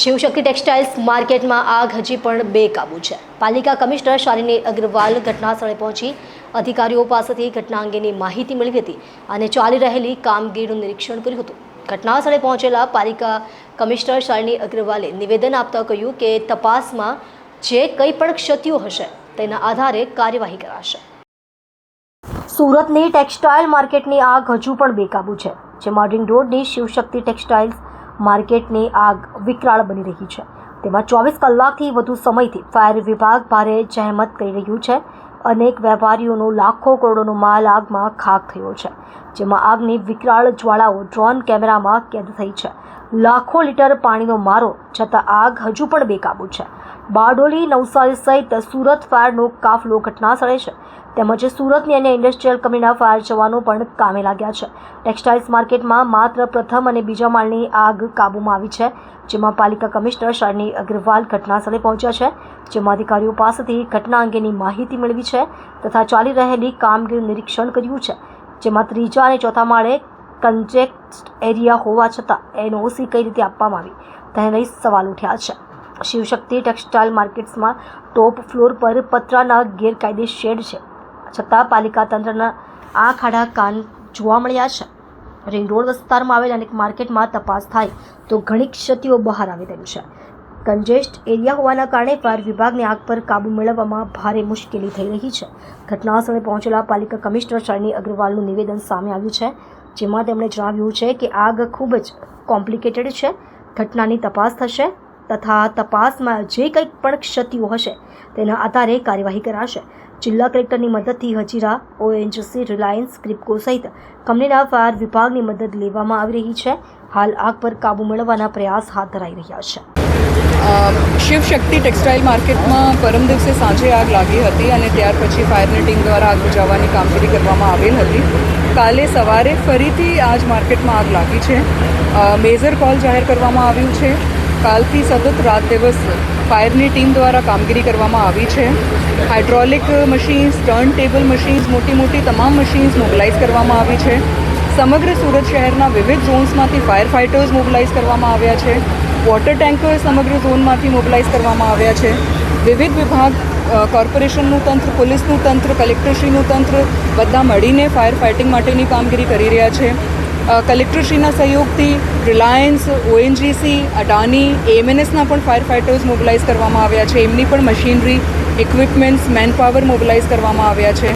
Shivshakti textiles માર્કેટમાં આગ હજી પણ બેકાબુ છે. પાલિકા કમિશનર શાલિની અગ્રવાલ ઘટનાસ્થળે પહોંચી અધિકારીઓ પાસેથી ઘટના અંગેની માહિતી મેળવી હતી અને ચાલી રહેલી કામગીરીનું નિરીક્ષણ કર્યું હતું. ઘટનાસ્થળે પહોંચેલા પાલિકા કમિશનર શાલિની અગ્રવાલે નિવેદન આપતા કહ્યું કે તપાસમાં જે કંઈ પણ ક્ષતિઓ હશે તેના આધારે કાર્યવાહી કરાશે. સુરતની ટેક્સટાઇલ માર્કેટની આગ હજુ પણ બેકાબુ છે. જેમાં રિંગ રોડની શિવશક્તિ ટેક્સટાઇલ્સ માર્કેટની આગ વિકરાળ બની રહી છે. તેમાં ચોવીસ કલાકથી વધુ સમયથી ફાયર વિભાગ ભારે જહેમત કરી રહ્યું છે. અનેક વેપારીઓનો લાખો કરોડોનો માલ આગમાં ખાક થયો છે. જેમાં આગની વિકરાળ જ્વાળાઓ ડ્રોન કેમેરામાં કેદ થઈ છે. લાખો લીટર પાણીનો મારો, છતાં આગ હજુ પણ બેકાબૂ છે. બારડોલી નવસારી સહિત સુરત ફાયરનો કાફલો ઘટનાસ્થળે છે. તેમજ સુરતની અન્ય ઇન્ડસ્ટ્રીયલ કંપનીના ફાયર જવાનો પણ કામે લાગ્યા છે. ટેક્સટાઇલ્સ માર્કેટમાં માત્ર પ્રથમ અને બીજા માળની આગ કાબૂમાં આવી છે, જેમાં પાલિકા કમિશનર શાલિની અગ્રવાલ ઘટનાસ્થળે પહોંચ્યા છે, જેમાં અધિકારીઓ પાસેથી ઘટના અંગેની માહિતી મેળવી છે, તથા ચાલી રહેલી કામગીરીનું નિરીક્ષણ કર્યું છે. જેમાં ત્રીજા અને ચોથા માળે કન્જેક્ટ એરિયા હોવા છતાં એનઓસી કઈ રીતે આપવામાં આવી? તેને લઈ સવાલ ઉઠ્યા છે. શિવશક્તિ ટેક્સટાઇલ માર્કેટ્સમાં ટોપ ફ્લોર પર પતરાના ગેરકાયદે શેડ છે. છતાં પાલિકા તંત્રના આ ખાડા કાન જોવા મળ્યા છે. રિંગ રોડ વિસ્તારમાં આવેલ અનેક માર્કેટમાં તપાસ થાય તો ઘણી ક્ષતિઓ બહાર આવી તેમ છે. કન્જેસ્ટ એરિયા હોવાના કારણે ફાયર વિભાગને આગ પર કાબુ મેળવવામાં ભારે મુશ્કેલી થઈ રહી છે. ઘટનાસ્થળે પહોંચેલા પાલિકા કમિશનર શરણી અગ્રવાલનું નિવેદન સામે આવ્યું છે, જેમાં તેમણે જણાવ્યું છે કે આગ ખૂબ જ કોમ્પ્લિકેટેડ છે. ઘટનાની તપાસ થશે તથા તપાસમાં જે કંઈ પણ ક્ષતિઓ હશે તેના આધારે કાર્યવાહી કરાશે. જિલ્લા કલેક્ટરની મદદથી હજીરા, ઓએનજીસી, રિલાયન્સ, ક્રિપકો સહિત કંપનીના ફાયર વિભાગની મદદ લેવામાં આવી રહી છે. હાલ આગ પર કાબૂ મેળવવાના પ્રયાસ હાથ ધરાઈ રહ્યા છે. અ, શિવ ટેક્સટાઇલ માર્કેટમાં પરમ દિવસે સાંજે આગ લાગી હતી અને ત્યાર પછી ફાયરની ટીમ દ્વારા આગ બુઝાવવાની કામગીરી કરવામાં આવેલ હતી. કાલે સવારે ફરીથી આજ માર્કેટમાં આગ લાગી છે. મેજર કોલ જાહેર કરવામાં આવ્યું છે. કાલથી સતત રાત દિવસ ફાયરની ટીમ દ્વારા કામગીરી કરવામાં આવી છે. Hydraulic machines turn table machines મોટી મોટી તમામ મશીન્સ મોબિલાઇઝ કરવામાં આવી છે. સમગ્ર સુરત શહેરના વિવિધ ઝોન્સમાંથી ફાયર ફાઇટર્સ મોબિલાઇઝ કરવામાં આવ્યા છે. વોટર ટેન્કર સમગ્ર ઝોનમાંથી મોબિલાઇઝ કરવામાં આવ્યા છે. વિવિધ વિભાગ કોર્પોરેશનનું તંત્ર, પોલીસનું તંત્ર કલેક્ટરશ્રીનું તંત્ર બધા મળીને ફાયર ફાઇટિંગ માટેની કામગીરી કરી રહ્યા છે. કલેક્ટરશ્રીના સહયોગથી રિલાયન્સ ઓએનજીસી અડાની એએમએનએસના પણ ફાયર ફાઇટર્સ મોબિલાઇઝ કરવામાં આવ્યા છે. એમની પણ મશીનરી ઇક્વિપમેન્ટ્સ મેનપાવર મોબિલાઇઝ કરવામાં આવ્યા છે.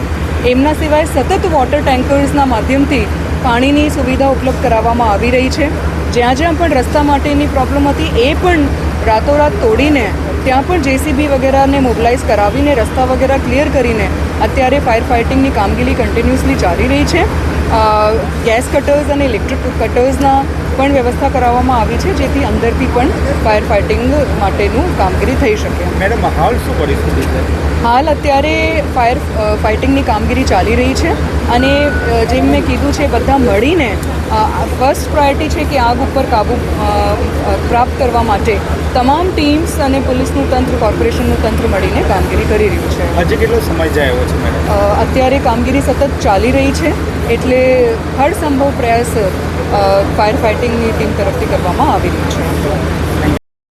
એમના સિવાય સતત વોટર ટેન્કર્સના માધ્યમથી પાણીની સુવિધા ઉપલબ્ધ કરાવવામાં આવી રહી છે. જ્યાં જ્યાં પણ રસ્તા માટેની પ્રોબ્લેમ હતી, એ પણ રાતોરાત તોડીને ત્યાં પણ જેસીબી વગેરેને મોબિલાઇઝ કરાવીને, રસ્તા વગેરે ક્લિયર કરીને અત્યારે ફાયર ફાઇટિંગની કામગીરી કન્ટિન્યુઅસલી ચાલી રહી છે. ગેસ કટર્સ અને ઇલેક્ટ્રિક કટર્સના પણ વ્યવસ્થા કરાવવામાં આવી છે જેથી અંદરથી પણ ફાયર ફાઇટિંગ માટેનું કામગીરી થઈ શકે. મેડમ હાલ શું પરિસ્થિતિ છે? હાલ અત્યારે ફાયર ફાઇટિંગની કામગીરી ચાલી રહી છે અને જેમ મેં કીધું છે બધા મળીને ફર્સ્ટ પ્રાયોરિટી છે કે આગ ઉપર કાબૂ પ્રાપ્ત કરવા માટે તમામ ટીમ્સ અને પોલીસનું તંત્ર કોર્પોરેશનનું તંત્ર મળીને કામગીરી કરી રહ્યું છે. હજી કેટલો સમય જાય છે અત્યારે કામગીરી સતત ચાલી રહી છે. એટલે હર સંભવ પ્રયાસ ફાયર ફાઇટિંગની ટીમ તરફથી કરવામાં આવી રહ્યો છે.